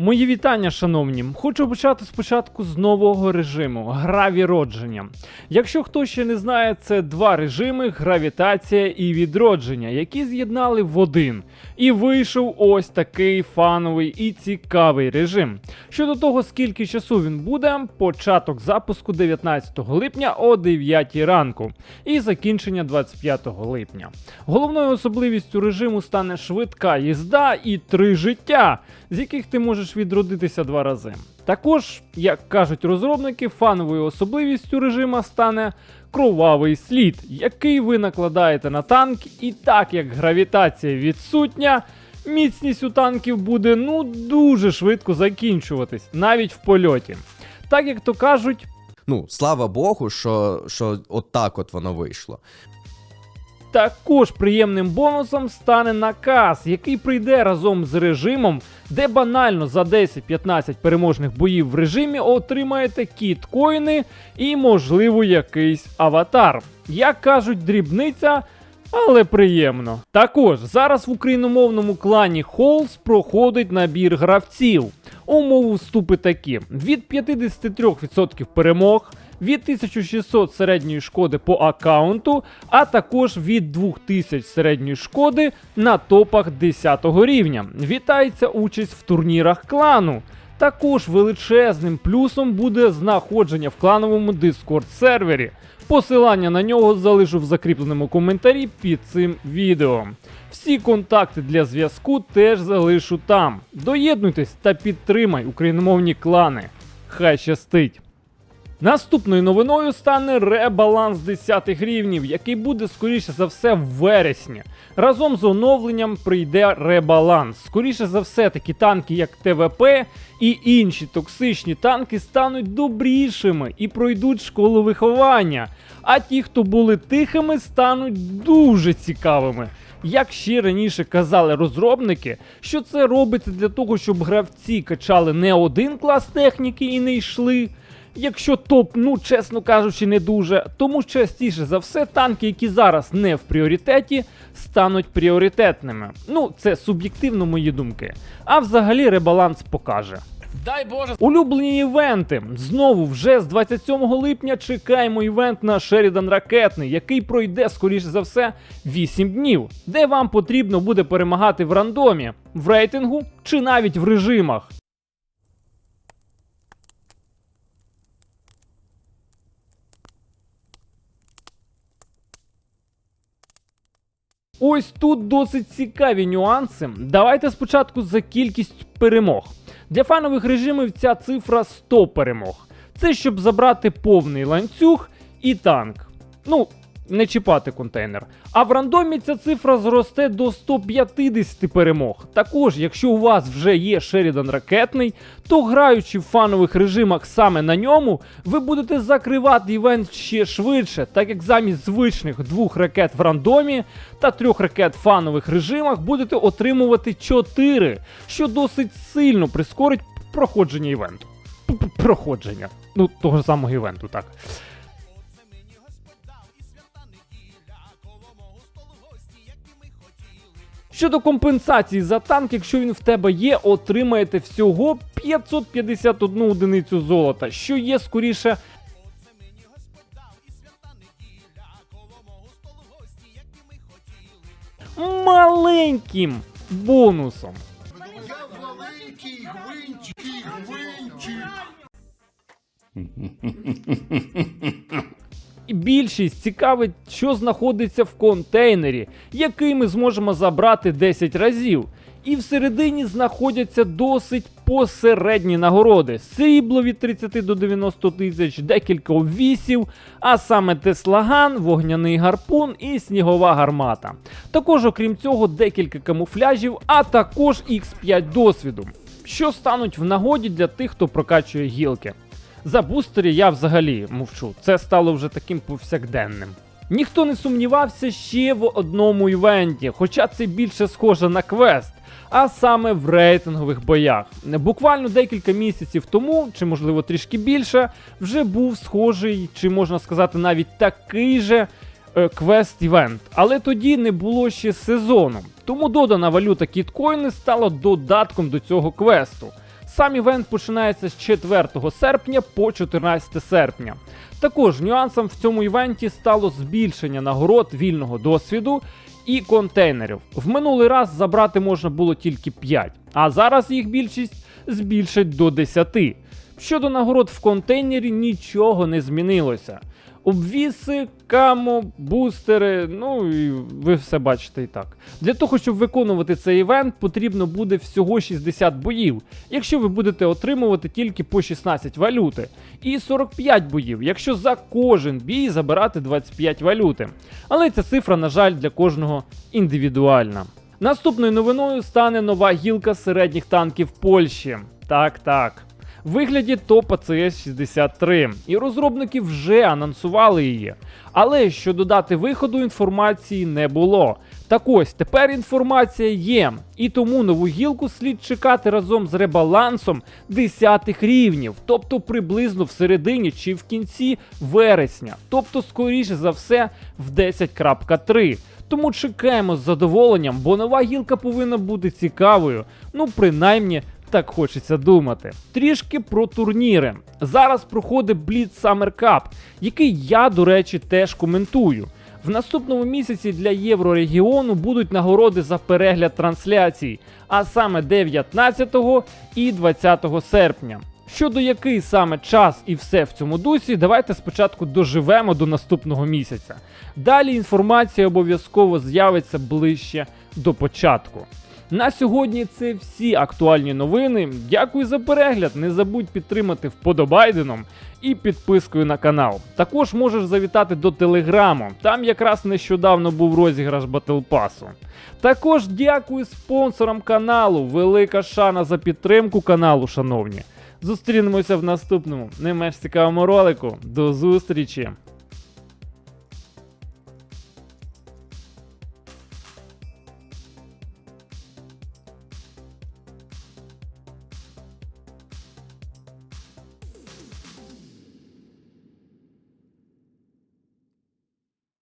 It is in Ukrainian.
Мої вітання, шановні. Хочу почати спочатку з нового режиму гра відродження. Якщо хто ще не знає, це два режими гравітація і відродження, які з'єднали в один. І вийшов ось такий фановий і цікавий режим. Щодо того, скільки часу він буде, початок запуску 19 липня о 9 ранку і закінчення 25 липня. Головною особливістю режиму стане швидка їзда і три життя, з яких ти можеш відродитися два рази. Також, як кажуть розробники, фановою особливістю режима стане кровавий слід, який ви накладаєте на танк, і так як гравітація відсутня. Міцність у танків буде ну дуже швидко закінчуватись, навіть в польоті. Так як то кажуть, Ну, слава Богу, що, що от так от воно вийшло. Також приємним бонусом стане наказ, який прийде разом з режимом, де банально за 10-15 переможних боїв в режимі отримаєте кіт-коїни і, можливо, якийсь аватар. Як кажуть, дрібниця. Але приємно. Також зараз в україномовному клані Холс проходить набір гравців. Умови вступи такі: від 53% перемог, від 1600 середньої шкоди по аккаунту, а також від 2000 середньої шкоди на топах 10 рівня. Вітається участь в турнірах клану. Також величезним плюсом буде знаходження в клановому Discord сервері. Посилання на нього залишу в закріпленому коментарі під цим відео. Всі контакти для зв'язку теж залишу там. Доєднуйтесь та підтримай україномовні клани. Хай щастить! Наступною новиною стане ребаланс 10 рівнів, який буде скоріше за все в вересні. Разом з оновленням прийде ребаланс. Скоріше за все, такі танки, як ТВП і інші токсичні танки стануть добрішими і пройдуть школу виховання. А ті, хто були тихими, стануть дуже цікавими. Як ще раніше казали розробники, що це робиться для того, щоб гравці качали не один клас техніки і не йшли. Якщо топ, ну чесно кажучи, не дуже, тому частіше за все танки, які зараз не в пріоритеті, стануть пріоритетними. Ну, це суб'єктивно мої думки. А взагалі ребаланс покаже. Дай Боже, Улюблені івенти. Знову вже з 27 липня чекаємо івент на Шерідан Ракетний, який пройде, скоріше за все, 8 днів, де вам потрібно буде перемагати в рандомі, в рейтингу чи навіть в режимах. Ось тут досить цікаві нюанси. Давайте спочатку за кількість перемог. Для фанових режимів ця цифра 100 перемог. Це щоб забрати повний ланцюг і танк. Ну, не чіпати контейнер. А в рандомі ця цифра зросте до 150 перемог. Також, якщо у вас вже є Шерідан ракетний, то граючи в фанових режимах саме на ньому, ви будете закривати івент ще швидше, так як замість звичних двох ракет в рандомі та трьох ракет в фанових режимах будете отримувати 4, що досить сильно прискорить проходження івенту. Проходження. Ну, того самого івенту, так. Щодо компенсації за танк, якщо він в тебе є, отримаєте всього 551 одиницю золота, що є скоріше. Маленьким бонусом. Я маленький гвинтик, гвинтик. Більшість цікавить, що знаходиться в контейнері, який ми зможемо забрати 10 разів. І всередині знаходяться досить посередні нагороди: срібло від 30 до 90 тисяч, декілька обвісів, а саме Теслаган, вогняний гарпун і снігова гармата. Також, окрім цього, декілька камуфляжів, а також X5 досвіду, що стануть в нагоді для тих, хто прокачує гілки. За бустері я взагалі мовчу. Це стало вже таким повсякденним. Ніхто не сумнівався ще в одному івенті, хоча це більше схоже на квест, а саме в рейтингових боях. Буквально декілька місяців тому, чи можливо трішки більше, вже був схожий, чи можна сказати, навіть такий же е, квест-івент. Але тоді не було ще сезону. Тому додана валюта кіткоїни стала додатком до цього квесту. Сам івент починається з 4 серпня по 14 серпня. Також нюансом в цьому івенті стало збільшення нагород вільного досвіду і контейнерів. В минулий раз забрати можна було тільки 5, а зараз їх більшість збільшить до 10. Щодо нагород в контейнері нічого не змінилося. Обвіси, камо, бустери, ну і ви все бачите і так. Для того, щоб виконувати цей івент, потрібно буде всього 60 боїв, якщо ви будете отримувати тільки по 16 валюти, і 45 боїв, якщо за кожен бій забирати 25 валюти. Але ця цифра, на жаль, для кожного індивідуальна. Наступною новиною стане нова гілка середніх танків Польщі. Так, так. Вигляді топа cs 63 і розробники вже анонсували її. Але щодо дати виходу інформації не було. Так ось тепер інформація є, і тому нову гілку слід чекати разом з ребалансом 10 рівнів, тобто приблизно в середині чи в кінці вересня, тобто скоріше за все в 10.3. Тому чекаємо з задоволенням, бо нова гілка повинна бути цікавою. Ну, принаймні, так хочеться думати. Трішки про турніри. Зараз проходить Blitz Summer Cup, який я, до речі, теж коментую. В наступному місяці для Єврорегіону будуть нагороди за перегляд трансляцій, а саме 19 і 20 серпня. Щодо який саме час і все в цьому дусі, давайте спочатку доживемо до наступного місяця. Далі інформація обов'язково з'явиться ближче до початку. На сьогодні це всі актуальні новини. Дякую за перегляд. Не забудь підтримати вподобайденом і підпискою на канал. Також можеш завітати до телеграму. Там якраз нещодавно був розіграш батлпасу. Також дякую спонсорам каналу. Велика шана за підтримку каналу, шановні. Зустрінемося в наступному не менш цікавому ролику. До зустрічі!